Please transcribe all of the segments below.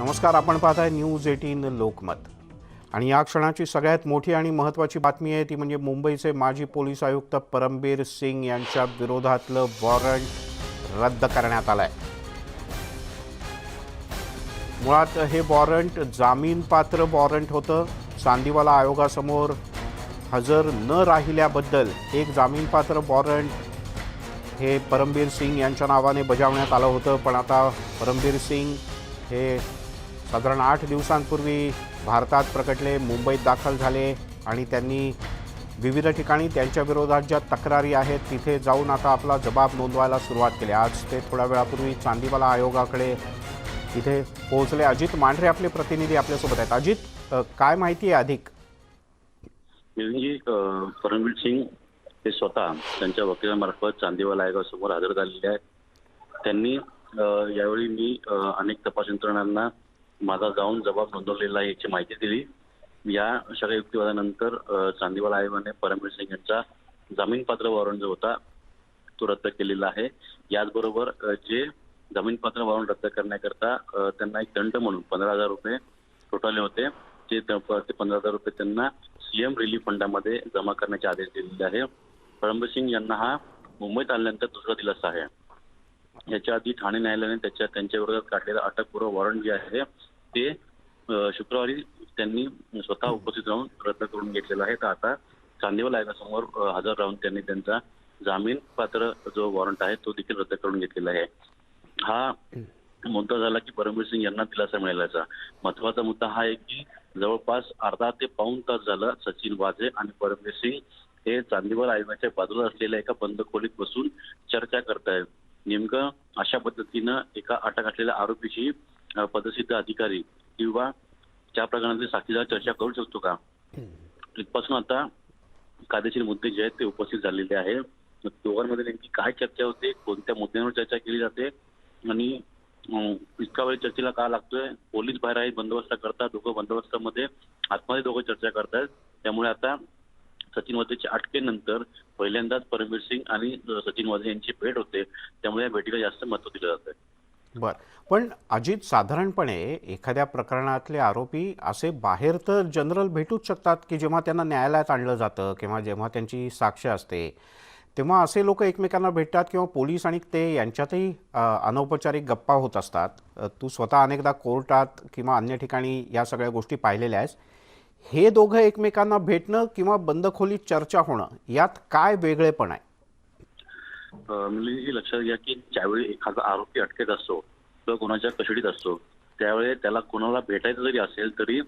नमस्कार आपण पाहत आहे न्यूज एटीन लोकमत. आणि या क्षणाची सगळ्यात मोठी आणि महत्त्वाची बातमी आहे ती म्हणजे मुंबईचे माजी पोलीस आयुक्त परमबीर सिंग यांच्या विरोधातलं वॉरंट रद्द करण्यात आलं आहे मुळात हे वॉरंट जामीनपात्र वॉरंट होतं. चांदीवाला आयोगासमोर हजर न राहिल्याबद्दल एक जामीनपात्र वॉरंट हे परमबीर सिंग यांच्या नावाने बजावण्यात आलं होतं. पण आता परमबीर सिंग हे साधारण आठ दिवसांपूर्वी भारतात प्रकटले मुंबईत दाखल झाले आणि त्यांनी विविध ठिकाणी त्यांच्या विरोधात ज्या तक्रारी आहेत तिथे जाऊन आता आपला जबाब नोंदवायला सुरुवात केली. आज ते थोड्या वेळापूर्वी चांदीवाला आयोगाकडे तिथे पोहोचले. अजित मांढरे आपले प्रतिनिधी आपल्यासोबत आहेत. अजित काय माहिती आहे अधिक? म्हणजे, परमवीर सिंग हे स्वतः त्यांच्या वकिलामार्फत चांदीवाला आयोगासमोर हजर झालेले आहेत. त्यांनी यावेळी मी अनेक तपास यंत्रणांना माझा जाऊन जबाब नोंदवलेला आहे याची माहिती दिली. या सगळ्या युक्तिवादानंतर चांदीवाला आयोगाने परमवीर सिंग यांचा जामीनपात्र वॉरंट जो होता तो रद्द केलेला आहे. याचबरोबर अ, जे जामीनपात्र वॉरंट रद्द करण्याकरता त्यांना एक दंड म्हणून पंधरा हजार रुपये टोटले होते. ते पंधरा हजार रुपये त्यांना सीएम रिलीफ फंडामध्ये जमा करण्याचे आदेश दिलेले आहे. परमबीर सिंग यांना हा मुंबईत आल्यानंतर दुसरा दिलासा आहे. याच्या आधी ठाणे न्यायालयाने त्याच्या त्यांच्या विरोधात काढलेला अटकपूर्व वॉरंट जे आहे ते शुक्रवारी त्यांनी स्वतः उपस्थित राहून रद्द करून घेतलेलं आहे. तर आता चांदीवाला आयोगासमोर हजर राहून त्यांनी त्यांचा जामीन पात्र जो वॉरंट आहे तो देखील रद्द करून घेतलेला आहे. हा मुद्दा झाला की परमवीर सिंग यांना दिलासा मिळाल्याचा. महत्त्वाचा मुद्दा हा आहे की जवळपास अर्धा ते पाऊण तास झाला सचिन वाझे आणि परमवीर सिंग हे चांदीवाला आयोगाच्या बाजूला असलेल्या एका बंद खोलीत बसून चर्चा करतायत. नेमकं अशा पद्धतीनं एका अटक असलेल्या आरोपीशी पदसिद्ध अधिकारी किंवा त्या प्रकरणातले साक्षीदार चर्चा करू शकतो का? इथपासून आता कायदेशीर मुद्दे जे आहेत ते उपस्थित झालेले आहे. दोघांमध्ये नेमकी काय चर्चा होते कोणत्या मुद्द्यांवर चर्चा केली जाते आणि इतका वेळ चर्चेला का लागतोय? पोलीस बाहेर आहेत बंदोबस्त करतात दोघं बंदोबस्तामध्ये आतमध्ये दोघं चर्चा करतायत त्यामुळे आता सचिन वाझेच्या अटकेनंतर पहिल्यांदाच परमवीर सिंग आणि सचिन वाझे यांची भेट होते. त्यामुळे या भेटीला जास्त महत्त्व दिलं जात आहे बर. पण अजित साधारणपणे एखाद्या प्रकरणातले आरोपी असे बाहेर तर जनरल भेटूच शकतात की जेव्हा त्यांना न्यायालयात आणलं जातं किंवा जेव्हा त्यांची साक्ष असते तेव्हा असे लोक एकमेकांना भेटतात किंवा पोलीस आणि ते यांच्यातही अनौपचारिक गप्पा होत असतात. तू स्वतः अनेकदा कोर्टात किंवा अन्य ठिकाणी या सगळ्या गोष्टी पाहिलेल्या आहेस. हे दोघं एकमेकांना भेटणं किंवा बंद खोलीत चर्चा होणं यात काय वेगळेपण आहे? मुलींची लक्षात घ्या की ज्यावेळी एखादा आरोपी अटकेत असतो किंवा कोणाच्या कस्टडीत असतो त्यावेळी त्याला कोणाला भेटायचं जरी असेल तरी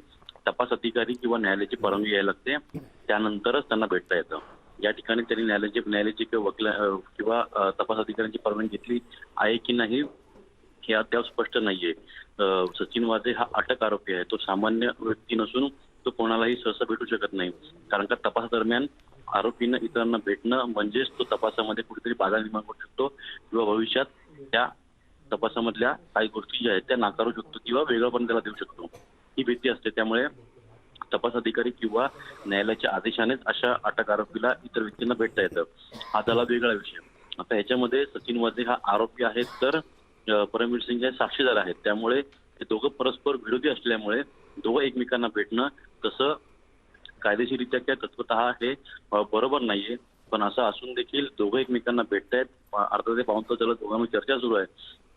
तपास अधिकारी किंवा न्यायालयाची परवानगी घ्यायला लागते. त्यानंतरच त्यांना भेटता येतं. या ठिकाणी त्यांनी न्यायालयाची न्यायालयाची किंवा वकिला किंवा तपास अधिकाऱ्यांची परवानगी घेतली आहे की नाही हे अद्याप स्पष्ट नाहीये. अं, सचिन वाजे हा अटक आरोपी आहे. तो सामान्य व्यक्ती नसून तो कोणालाही सहसा भेटू शकत नाही. कारण का तपासादरम्यान आरोपीनं इतरांना भेटणं म्हणजेच तो तपासामध्ये कुठेतरी बाधा निर्माण करू शकतो किंवा भविष्यात त्या तपासामधल्या काही गोष्टी ज्या आहेत त्या नाकारू शकतो किंवा वेगळं पण त्याला देऊ शकतो. ही भीती असते. त्यामुळे तपास अधिकारी किंवा न्यायालयाच्या आदेशानेच अशा अटक आरोपीला इतर व्यक्तींना भेटता येतं. हा त्याला वेगळा विषय. आता ह्याच्यामध्ये सचिन वाझे हा आरोपी आहे तर परमवीर सिंग हे साक्षीदार आहेत. त्यामुळे हे दोघं परस्पर विरोधी असल्यामुळे दोघं एकमेकांना भेटणं तसं कायदेशीररित्या किंवा तत्वतः हे बरोबर नाहीये. पण असं असून देखील दोघं एकमेकांना भेटतायत. अर्धा ते पाऊन तास झालं दोघांमध्ये चर्चा सुरू आहे.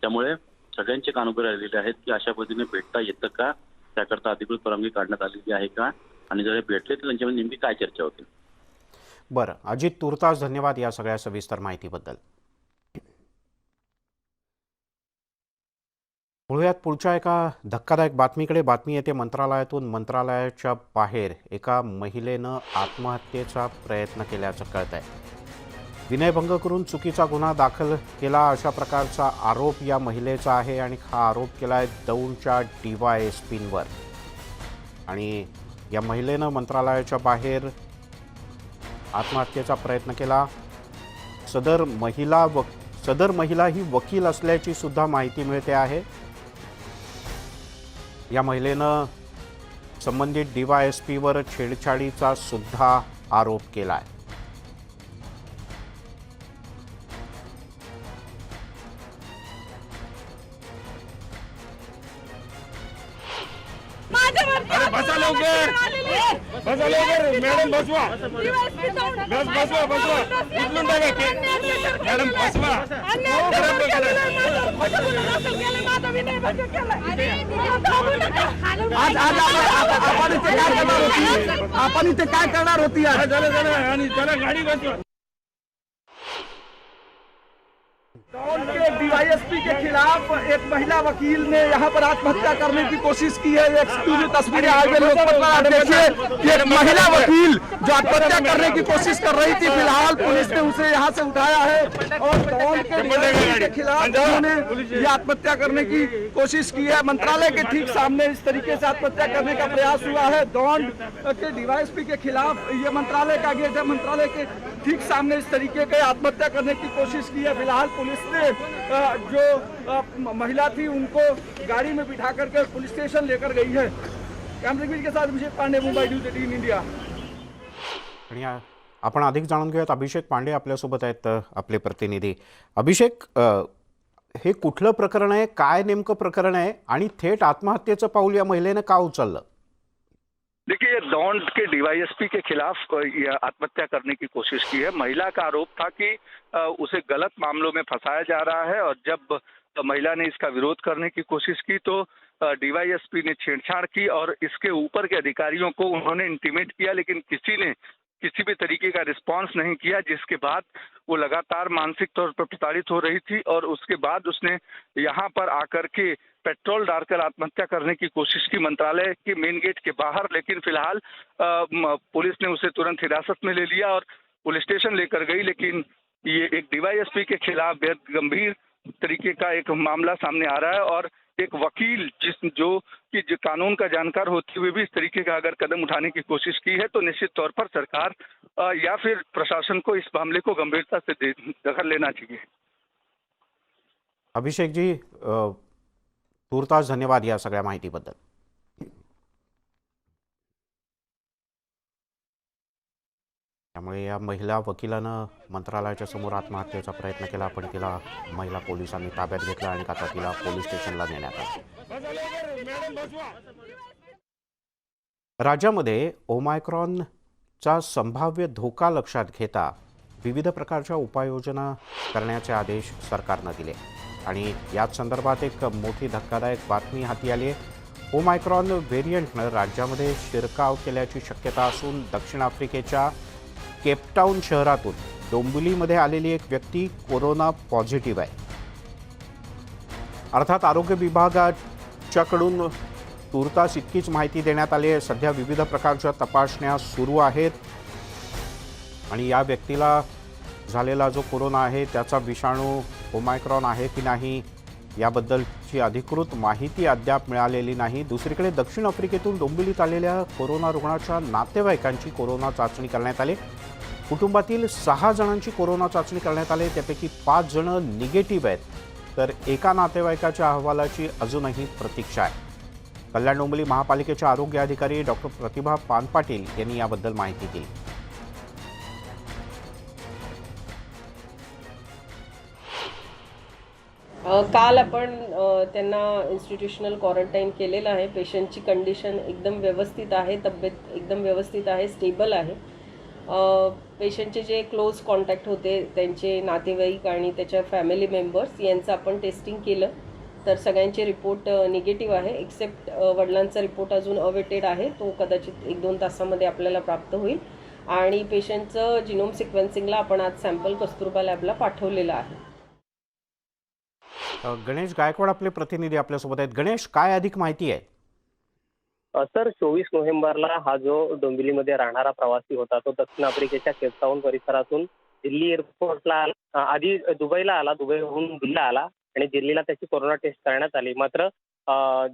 त्यामुळे सगळ्यांचे कान उभे राहिलेले आहेत की अशा पद्धतीने भेटता येतं का? त्याकरता अधिकृत परवानगी काढण्यात आलेली आहे का? आणि जर भेटले तर त्यांच्यामध्ये नेमकी काय चर्चा होते? बरं. अजित तुर्तास धन्यवाद या सगळ्या सविस्तर माहितीबद्दल. वळूयात पुढच्या एका धक्कादायक बातमीकडे. बातमी येते मंत्रालयातून. मंत्रालयाच्या बाहेर एका महिलेनं आत्महत्येचा प्रयत्न केल्याचं कळत आहे विनयभंग करून चुकीचा गुन्हा दाखल केला अशा प्रकारचा आरोप या महिलेचा आहे आणि हा आरोप केला आहे दौंडच्या डी वाय एस पींवर. आणि या महिलेनं मंत्रालयाच्या बाहेर आत्महत्येचा प्रयत्न केला. सदर महिला व सदर महिला ही वकील असल्याची सुद्धा माहिती मिळते आहे. या महिलेनं संबंधित डी वाय एस पीवर छेडछाडीचा सुद्धा आरोप केला आहे अरे बसा लवकर. बसा लवकर. मॅडम बसवा. बस बसवा बसवा. उचलून टाका. मॅडम बसवा. आज आज आपण आपण इथे काय करणार होती? आपण इथे काय करणार होती आज? हा, चला चला आणि चला गाडी बसवा. खिलाफ एक महिला वकील ने यहाँ पर आत्महत्या करने की कोशिश की है। एक्सक्लूसिव तस्वीरें आगे लोग देखिए एक महिला वकील जो आत्महत्या करने की कोशिश कर रही थी फ़िलहाल पुलिस ने उसे यहाँ से उठाया है और डॉन के खिलाफ उन्होंने ये आत्महत्या करने की कोशिश की है। मंत्रालय के ठीक सामने इस तरीके से आत्महत्या करने का प्रयास हुआ है। डॉन के डीवाईएसपी के खिलाफ ये मंत्रालय का गेट है। मंत्रालय के ठीक सामने इस तरीके के आत्महत्या करने की कोशिश की है। फिलहाल पुलिस ने जो महिला थी उनको गाड़ी में बिठा करके पुलिस स्टेशन लेकर गई है। कैमरे के साथ Abhishek Pandey Mumbai News Eighteen India. आणि आपण अधिक जाणून घेऊयात अभिषेक पांडे आपल्यासोबत आहेत आपले प्रतिनिधी. अभिषेक हे कुठलं प्रकरण आहे? काय नेमकं प्रकरण आहे? आणि थेट आत्महत्येचं पाऊल या महिलेनं का उचललं? देखिए, ये डॉन के डीवाईएसपी के खिलाफ ये आत्महत्या करने की कोशिश की है। महिला का आरोप था कि उसे गलत मामलों में फंसाया जा रहा है और जब महिला ने इसका विरोध करने की कोशिश की तो डीवाईएसपी ने छेड़छाड़ की और इसके ऊपर के अधिकारियों को उन्होंने इंटीमेट किया, लेकिन किसी ने किसी भी तरीके का रिस्पांस नहीं किया, जिसके बाद वो लगातार मानसिक तौर पर प्रताड़ित हो रही थी और उसके बाद उसने यहाँ पर आकर के पेट्रोल डालकर आत्महत्या करने की कोशिश की मंत्रालय के मेन गेट के बाहर, लेकिन फ़िलहाल पुलिस ने उसे तुरंत हिरासत में ले लिया और पुलिस स्टेशन लेकर गई, लेकिन ये एक डीवाईएसपी के खिलाफ बेहद गंभीर तरीके का एक मामला सामने आ रहा है और एक वकील जिस जो कि जो कानून का जानकार होते हुए भी इस तरीके का अगर कदम उठाने की कोशिश की है तो निश्चित तौर पर सरकार या फिर प्रशासन को इस मामले को गंभीरता से दखल लेना चाहिए। अभिषेक जी तूर्तास धन्यवाद या सगळ्या माहितीबद्दल। त्यामुळे या महिला वकिलानं मंत्रालयाच्या समोर आत्महत्येचा प्रयत्न केला पण तिला महिला पोलिसांनी ताब्यात घेतला आणि आता तिला पोलीस स्टेशनला नेण्यात आलं. राज्यामध्ये ओमायक्रॉनचा संभाव्य धोका लक्षात घेता विविध प्रकारच्या उपाययोजना करण्याचे आदेश सरकारनं दिले. आणि याच संदर्भात एक मोठी धक्कादायक बातमी हाती आली आहे. ओमायक्रॉन व्हेरियंटनं राज्यामध्ये शिरकाव केल्याची शक्यता असून दक्षिण आफ्रिकेच्या केपटाऊन शहरातून डोंबिवलीमध्ये आलेली एक व्यक्ती कोरोना पॉझिटिव्ह आहे. अर्थात आरोग्य विभागाच्याकडून तुर्तास इतकीच माहिती देण्यात आली आहे. सध्या विविध प्रकारच्या तपासण्या सुरू आहेत. आणि या व्यक्तीला झालेला जो कोरोना आहे त्याचा विषाणू ओमायक्रॉन आहे की नाही याबद्दलची अधिकृत माहिती अद्याप मिळालेली नाही. दुसरीकडे दक्षिण आफ्रिकेतून डोंबिवलीत आलेल्या कोरोना रुग्णाच्या नातेवाईकांची कोरोना चाचणी करण्यात आली. कुटुंबातील सहा जणांची कोरोना चाचणी करण्यात आली. त्यापैकी पाच जण निगेटिव्ह आहेत. तर एका नातेवाईकाच्या अहवालाची अजूनही प्रतीक्षा आहे. कल्याण डोंबिवली महापालिकेच्या आरोग्य अधिकारी डॉक्टर प्रतिभा पानपाटील यांनी याबद्दल माहिती दिली. काल आपण त्यांना इन्स्टिट्यूशनल क्वारंटाईन केलेलं आहे. पेशंटची कंडिशन एकदम व्यवस्थित आहे. तब्येत एकदम व्यवस्थित आहे. स्टेबल आहे. पेशंटचे जे क्लोज कॉन्टॅक्ट होते त्यांचे नातेवाईक आणि त्याच्या फॅमिली मेंबर्स यांचं आपण टेस्टिंग केलं. तर सगळ्यांचे रिपोर्ट निगेटिव्ह आहे. एक्सेप्ट वडिलांचा रिपोर्ट अजून अवेटेड आहे. तो कदाचित एक दोन तासामध्ये आपल्याला प्राप्त होईल. आणि पेशंटचं जिनोम सिक्वेन्सिंगला आपण आज सॅम्पल कस्तुरबा लॅबला पाठवलेलं आहे. गणेश गायकवाड आपले प्रतिनिधी आपल्यासोबत आहेत. गणेश काय अधिक माहिती आहे? सर चोवीस नोव्हेंबरला हा जो डोंबिवलीमध्ये राहणारा प्रवासी होता तो दक्षिण आफ्रिकेच्या केपटाऊन परिसरातून दिल्ली एअरपोर्टला आधी दुबईला आला दुबईहून दिल्लीला आला आणि दिल्लीला त्याची कोरोना टेस्ट करण्यात आली. मात्र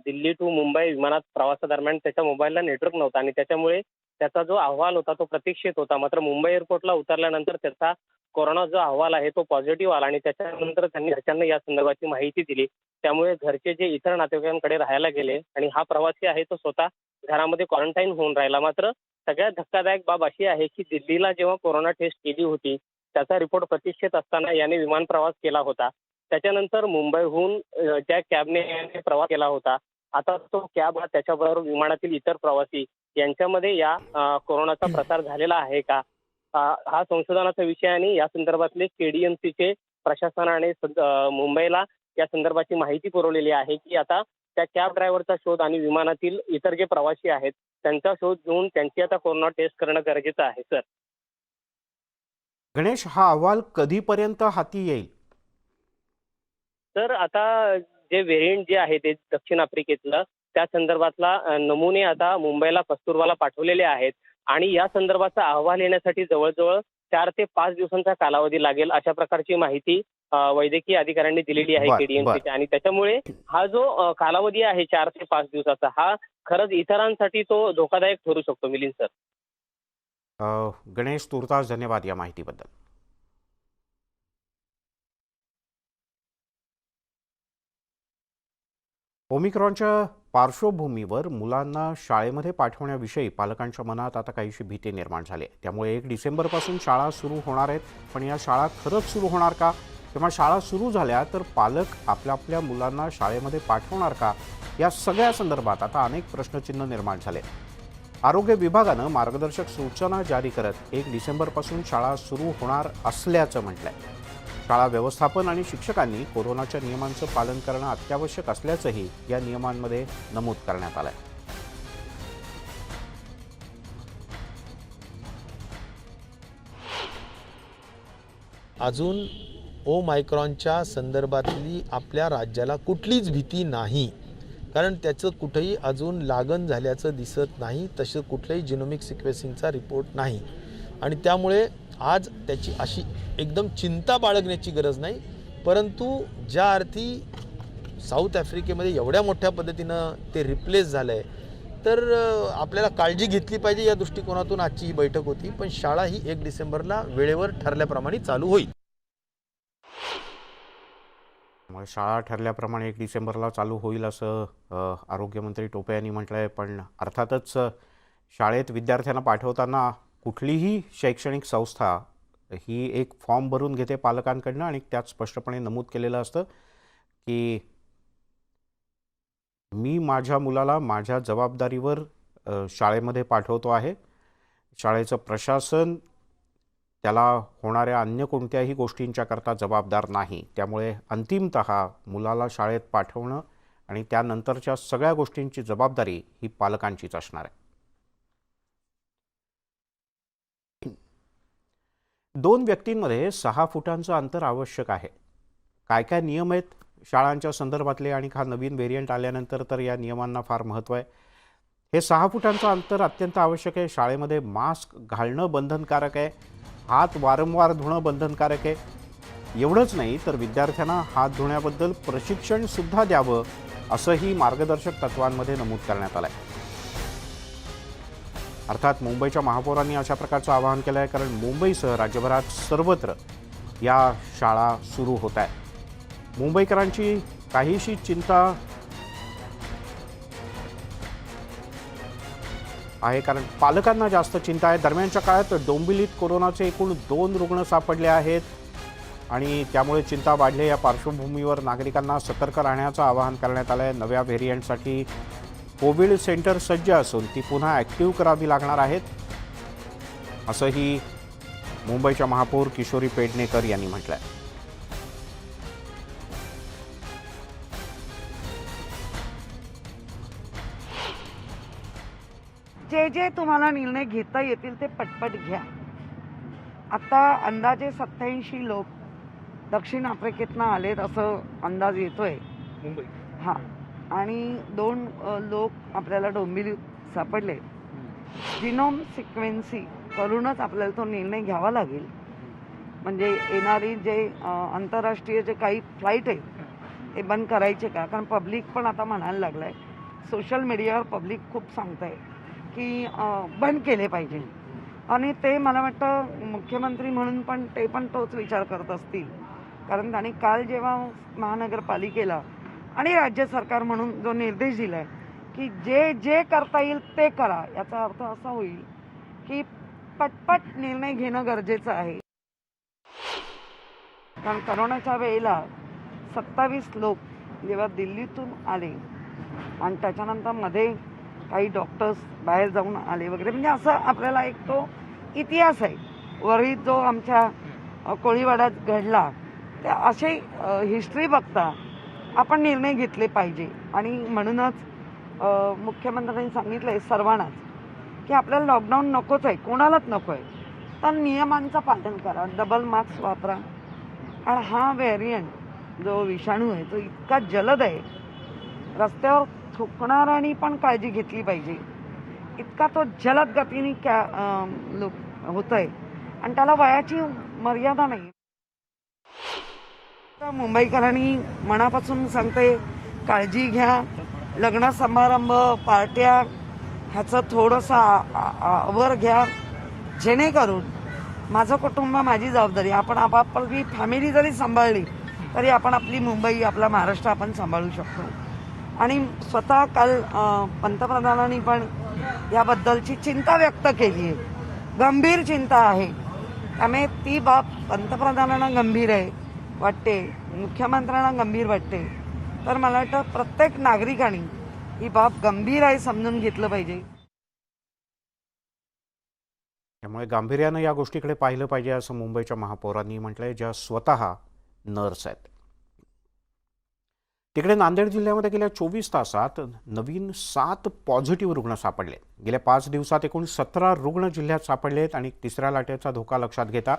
दिल्ली टू मुंबई विमानात प्रवासादरम्यान त्याच्या मोबाईलला नेटवर्क नव्हता आणि त्याच्यामुळे त्याचा जो अहवाल होता तो प्रतीक्षित होता. मात्र मुंबई एअरपोर्टला उतरल्यानंतर त्याचा कोरोना जो अहवाल आहे तो पॉझिटिव्ह आला आणि त्याच्यानंतर त्यांनी घरच्यांना या संदर्भाची माहिती दिली. त्यामुळे घरचे जे इतर नातेवाईकांकडे राहायला गेले आणि हा प्रवासी आहे तो स्वतः घरामध्ये क्वारंटाईन होऊन राहिला. मात्र सगळ्यात धक्कादायक बाब अशी आहे की दिल्लीला जेव्हा कोरोना टेस्ट केली होती त्याचा रिपोर्ट प्रतीक्षेत असताना याने विमान प्रवास केला होता. त्याच्यानंतर मुंबईहून ज्या कॅबने याने प्रवास केला होता. आता तो कॅब हा त्याच्याबरोबर विमानातील इतर प्रवासी यांच्यामध्ये या कोरोनाचा प्रसार झालेला आहे का? हा संशोधनाचा विषय आणि या संदर्भातले केडीएमसीचे प्रशासनाने मुंबईला या संदर्भाची माहिती पुरवलेली आहे की आता त्या कॅब ड्रायव्हरचा शोध आणि विमानातील इतर जे प्रवासी आहेत त्यांचा शोध घेऊन त्यांची आता कोरोना टेस्ट करणं गरजेचं आहे सर. गणेश हा अहवाल कधीपर्यंत हाती येईल? तर आता जे व्हेरियंट जे आहे ते दक्षिण आफ्रिकेतलं त्या संदर्भातला नमुने आता मुंबईला कस्तुरबाला पाठवलेले आहेत. आणि या संदर्भाचा अहवाल येण्यासाठी जवळजवळ चार ते पाच दिवसांचा कालावधी लागेल अशा प्रकारची माहिती वैद्यकीय अधिकाऱ्यांनी दिलेली आहे केडीएमसीच्या आणि त्याच्यामुळे हा जो कालावधी आहे चार ते पाच दिवसाचा हा खरंच इतरांसाठी तो धोकादायक ठरू शकतो मिलिंद सर. गणेश तुर्तास धन्यवाद या माहितीबद्दल. ओमिक्रॉनच्या पार्श्वभूमीवर मुलांना शाळेमध्ये पाठवण्याविषयी पालकांच्या मनात आता काहीशी भीती निर्माण झाली आहे. त्यामुळे एक डिसेंबरपासून शाळा सुरू होणार आहेत. पण या शाळा खरंच सुरू होणार का? किंवा शाळा सुरू झाल्या तर पालक आपल्या आपल्या मुलांना शाळेमध्ये पाठवणार का? या सगळ्या संदर्भात आता अनेक प्रश्नचिन्ह निर्माण झाले. आरोग्य विभागानं मार्गदर्शक सूचना जारी करत एक डिसेंबरपासून शाळा सुरू होणार असल्याचं म्हटलं आहे शाळा व्यवस्थापन आणि शिक्षकांनी कोरोनाच्या नियमांचं पालन करणं अत्यावश्यक असल्याचंही या नियमांमध्ये नमूद करण्यात आलंय. अजून ओ मायक्रॉनच्या संदर्भातली आपल्या राज्याला कुठलीच भीती नाही. कारण त्याचं कुठेही अजून लागण झाल्याचं दिसत नाही तसं कुठलंही जिनोमिक सिक्वेसिंगचा रिपोर्ट नाही. आणि त्यामुळे आज त्याची अशी एकदम चिंता बाळगण्याची गरज नाही परंतु ज्या अर्थी साऊथ आफ्रिकेमध्ये एवढ्या मोठ्या पद्धतीनं ते रिप्लेस झालं आहे तर आपल्याला काळजी घेतली पाहिजे या दृष्टिकोनातून आजची ही बैठक होती पण शाळा ही एक डिसेंबरला वेळेवर ठरल्याप्रमाणे चालू होईल. शाळा ठरल्याप्रमाणे एक डिसेंबरला चालू होईल असं आरोग्यमंत्री टोपे यांनी म्हटलं आहे पण अर्थातच शाळेत विद्यार्थ्यांना पाठवताना कुठलीही शैक्षणिक संस्था ही एक फॉर्म भरून घेते पालकांकडनं आणि त्यात स्पष्टपणे नमूद केलेलं असतं की मी माझ्या मुलाला माझ्या जबाबदारीवर शाळेमध्ये पाठवतो आहे. शाळेचं प्रशासन त्याला होणाऱ्या अन्य कोणत्याही गोष्टींच्याकरता जबाबदार नाही. त्यामुळे अंतिमत मुलाला शाळेत पाठवणं आणि त्यानंतरच्या सगळ्या गोष्टींची जबाबदारी ही पालकांचीच असणार आहे. दोन व्यक्तींमध्ये सहा फुटांचं अंतर आवश्यक आहे. काय काय नियम आहेत शाळांच्या संदर्भातले आणि हा नवीन व्हेरियंट आल्यानंतर तर या नियमांना फार महत्त्व आहे. हे सहा फुटांचं अंतर अत्यंत आवश्यक आहे. शाळेमध्ये मास्क घालणं बंधनकारक आहे. हात वारंवार धुणं बंधनकारक आहे. एवढंच नाही तर विद्यार्थ्यांना हात धुण्याबद्दल प्रशिक्षणसुद्धा द्यावं असंही मार्गदर्शक तत्वांमध्ये नमूद करण्यात आलं आहे अर्थात मुंबईच्या महापौरांनी अशा प्रकारचं आवाहन केलं आहे कारण मुंबईसह राज्यभरात सर्वत्र या शाळा सुरू होत आहेत. मुंबईकरांची काहीशी चिंता आहे कारण पालकांना जास्त चिंता आहे. दरम्यानच्या काळात डोंबिवलीत कोरोनाचे एकूण दोन रुग्ण सापडले आहेत आणि त्यामुळे चिंता वाढली या पार्श्वभूमीवर नागरिकांना सतर्क राहण्याचं आवाहन करण्यात आलं आहे नव्या व्हेरियंटसाठी कोविड सेंटर सज्ज असून ती पुन्हा ॲक्टिव्ह करावी लागणार आहेत असंही मुंबईच्या महापौर किशोरी पेडणेकर यांनी म्हटलं आहे जे जे तुम्हाला निर्णय घेता येतील ते पटपट घ्या. आता अंदाजे सत्याऐंशी लोक दक्षिण आफ्रिकेतनं आलेत असं अंदाज येतोय. मुंबई. हां. आणि दोन लोक आपल्याला डोंबिवलीत सापडले. जिनोम सिक्वेन्सी करूनच आपल्याला तो निर्णय घ्यावा लागेल. म्हणजे येणारी जे आंतरराष्ट्रीय जे काही फ्लाईट आहे ते बंद करायचे का? कारण पब्लिक पण आता म्हणायला लागलं आहे सोशल मीडियावर पब्लिक खूप सांगत आहे की बंद केले पाहिजे. आणि ते मला वाटतं मुख्यमंत्री म्हणून पण ते पण तोच विचार करत असतील. कारण त्यांनी काल जेव्हा महानगरपालिकेला आणि राज्य सरकार म्हणून जो निर्देश दिला आहे की जे जे करता येईल ते करा. याचा अर्थ असा होईल की पटपट निर्णय घेणं गरजेचं आहे. कारण करोनाच्या वेळेला सत्तावीस लोक जेव्हा दिल्लीतून आले आणि त्याच्यानंतरमध्ये काही डॉक्टर्स बाहेर जाऊन आले वगैरे म्हणजे असं आपल्याला एक तो इतिहास आहे. वरीत जो आमच्या कोळीवाड्यात घडला ते असे हिस्ट्री बघता आपण निर्णय घेतले पाहिजे. आणि म्हणूनच मुख्यमंत्र्यांनी सांगितलं आहे सर्वांनाच की आपल्याला लॉकडाऊन नकोच आहे कोणालाच नको आहे तर नियमांचं पालन करा डबल मास्क वापरा. आणि हा व्हेरियंट जो विषाणू आहे तो इतका जलद आहे. रस्त्यावर थुकणाऱ्यांनी पण काळजी घेतली पाहिजे. इतका तो जलद गतीने कॅ लोक होत आहे आणि त्याला वयाची मर्यादा नाही. मुंबईकरांनी मनापासून सांगते काळजी घ्या लग्न समारंभ पार्ट्या ह्याचं थोडंसं आवर घ्या. जेणेकरून माझं कुटुंब माझी जबाबदारी आपण आपापली फॅमिली जरी सांभाळली तरी आपण आपली मुंबई आपला महाराष्ट्र आपण सांभाळू शकतो. आणि स्वतः काल पंतप्रधानांनी पण याबद्दलची चिंता व्यक्त केली आहे. गंभीर चिंता आहे. त्यामुळे ती बाब पंतप्रधानांना गंभीर आहे. वाटते मुख्यमंत्र्यांना गंभीर वाटते. तर मला वाटतं प्रत्येक नागरिकाने ही बाब गंभीर आहे समजून घेतलं पाहिजे. त्यामुळे गांभीर्यानं या गोष्टीकडे पाहिलं पाहिजे असं मुंबईच्या महापौरांनी म्हटलंय ज्या स्वतः नर्स आहेत. तिकडे नांदेड जिल्ह्यामध्ये गेल्या चोवीस तासात नवीन सात पॉझिटिव्ह रुग्ण सापडले. गेल्या पाच दिवसात एकूण सतरा रुग्ण जिल्ह्यात सापडले आहेत आणि तिसऱ्या लाटेचा धोका लक्षात घेता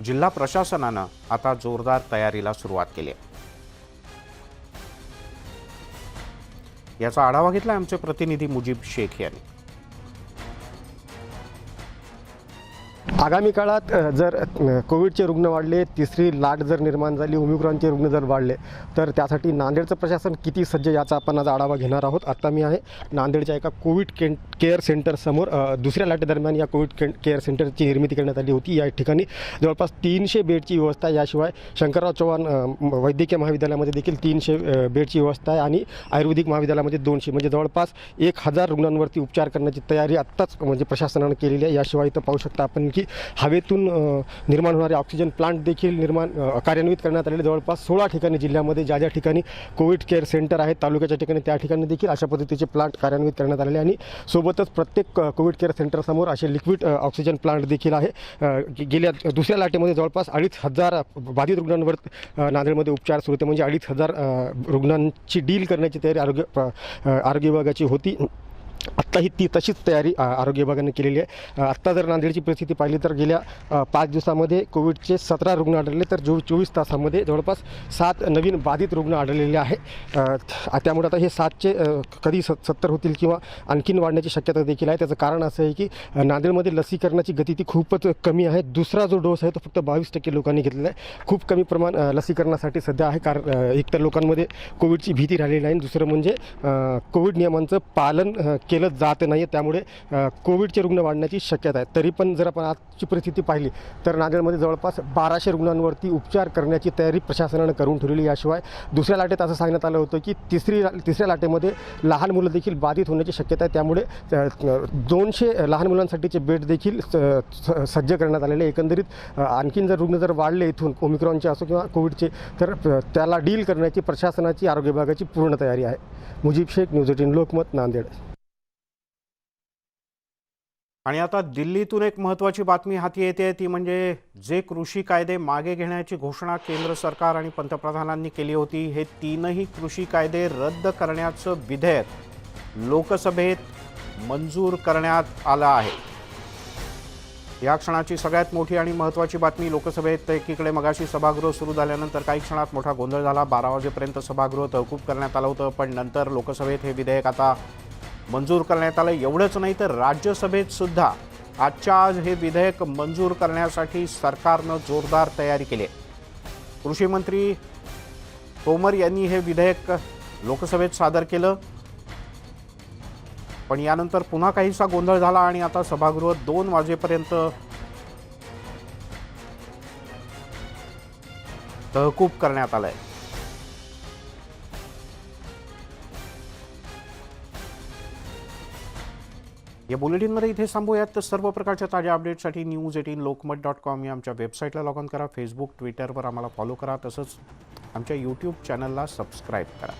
जिल्हा प्रशासनानं आता जोरदार तयारीला सुरुवात केली आहे. याचा आढावा घेतला आमचे प्रतिनिधी मुजीब शेख यांनी. आगामी काळात जर कोविडचे रुग्ण वाढले तिसरी लाट जर निर्माण झाली ओमिक्रॉनचे रुग्ण जर वाढले तर त्यासाठी नांदेडचं प्रशासन किती सज्ज याचा आपण आज आढावा घेणार आहोत. आता मी आहे नांदेडच्या एका कोविड के केअर सेंटरसमोर दुसऱ्या लाटेदरम्यान या कोविड के केअर सेंटरची निर्मिती करण्यात आली होती. या ठिकाणी जवळपास तीनशे बेडची व्यवस्था याशिवाय शंकरराव चव्हाण वैद्यकीय महाविद्यालयामध्ये देखील तीनशे बेडची व्यवस्था आहे आणि आयुर्वेदिक महाविद्यालयामध्ये दोनशे म्हणजे जवळपास एक हजार रुग्णांवरती उपचार करण्याची तयारी आत्ताच म्हणजे प्रशासनानं केलेली आहे. याशिवाय इथं पाहू शकता आपण की हवेतून निर्माण होणारे ऑक्सिजन प्लांट देखील निर्माण कार्यान्वित करण्यात आलेले. जवळपास सोळा ठिकाणी जिल्ह्यामध्ये ज्या ज्या ठिकाणी कोविड केअर सेंटर आहेत तालुक्याच्या ठिकाणी त्या ठिकाणी देखील अशा पद्धतीचे प्लांट कार्यान्वित करण्यात आलेले. आणि सोबतच प्रत्येक कोविड केअर सेंटरसमोर असे लिक्विड ऑक्सिजन प्लांट देखील आहे. गेल्या दुसऱ्या लाटेमध्ये जवळपास अडीच हजार बाधित रुग्णांवर नांदेडमध्ये उपचार सुरू होते. म्हणजे अडीच हजार रुग्णांची डील करण्याची तयारी आरोग्य आरोग्य विभागाची होती. आत्ताही ती तशीच तयारी आरोग्य विभागाने केलेली आहे. आत्ता जर नांदेडची परिस्थिती पाहिली तर गेल्या पाच दिवसामध्ये कोविडचे सतरा रुग्ण आढळले तर जो चोवीस तासामध्ये जवळपास सात नवीन बाधित रुग्ण आढळलेले आहे. त्यामुळे आता हे सातचे कधी स सत्तर होतील किंवा आणखीन वाढण्याची शक्यता देखील आहे. त्याचं कारण असं आहे की नांदेडमध्ये लसीकरणाची गती ती खूपच कमी आहे. दुसरा जो डोस आहे तो फक्त बावीस टक्के लोकांनी घेतलेला आहे. खूप कमी प्रमाण लसीकरणासाठी सध्या आहे. कारण एकतर एक तर लोकांमध्ये कोविडची भीती राहिलेली आहे दुसरं म्हणजे कोविड नियमांचं पालन केलं जात नाही त्यामुळे कोविडचे रुग्ण वाढण्याची शक्यता आहे. तरी पण जर आपण आजची परिस्थिती पाहिली तर नांदेडमध्ये जवळपास बाराशे रुग्णांवरती उपचार करण्याची तयारी प्रशासनानं करून ठेवलेली याशिवाय दुसऱ्या लाटेत असं सांगण्यात आलं होतं की तिसरी तिसऱ्या लाटेमध्ये लहान मुलं देखील बाधित होण्याची शक्यता आहे. त्यामुळे दोनशे लहान मुलांसाठीचे बेड देखील स- स- सज्ज करण्यात आलेले एकंदरीत आणखीन जर रुग्ण जर वाढले इथून ओमिक्रॉनचे असो किंवा कोविडचे तर त्याला डील करण्याची प्रशासनाची आरोग्य विभागाची पूर्ण तयारी आहे. Mujib Shaikh News Eighteen Lokmat Nanded. आणि आता दिल्लीतून एक महत्त्वाची बातमी हाती येते ती म्हणजे जे कृषी कायदे मागे घेण्याची घोषणा केंद्र सरकार आणि पंतप्रधानांनी केली होती हे तीनही कृषी कायदे रद्द करण्याचं विधेयक लोकसभेत मंजूर करण्यात आलं आहे. या क्षणाची सगळ्यात मोठी आणि महत्त्वाची बातमी लोकसभेत एकीकडे मगाशी सभागृह सुरू झाल्यानंतर काही क्षणात मोठा गोंधळ झाला. बारा वाजेपर्यंत सभागृह तहकूब करण्यात आलं होतं पण नंतर लोकसभेत हे विधेयक आता मंजूर करण्यात आलं. एवढंच नाही तर राज्यसभेत सुद्धा आजच्या आज हे विधेयक मंजूर करण्यासाठी सरकारनं जोरदार तयारी केली आहे. कृषी मंत्री तोमर यांनी हे विधेयक लोकसभेत सादर केलं. पण यानंतर पुन्हा काहीसा गोंधळ झाला आणि आता सभागृह दोन वाजेपर्यंत तहकूब करण्यात आलं आहे या बुलेटिनमध्ये इथे थांबूयात. तर सर्व प्रकारच्या ताज्या अपडेटसाठी News Eighteen Lokmat dot com या आमच्या वेबसाईटला लॉग ऑन करा. फेसबुक ट्विटरवर आम्हाला फॉलो करा. तसंच आमच्या यूट्यूब चॅनलला सबस्क्राईब करा.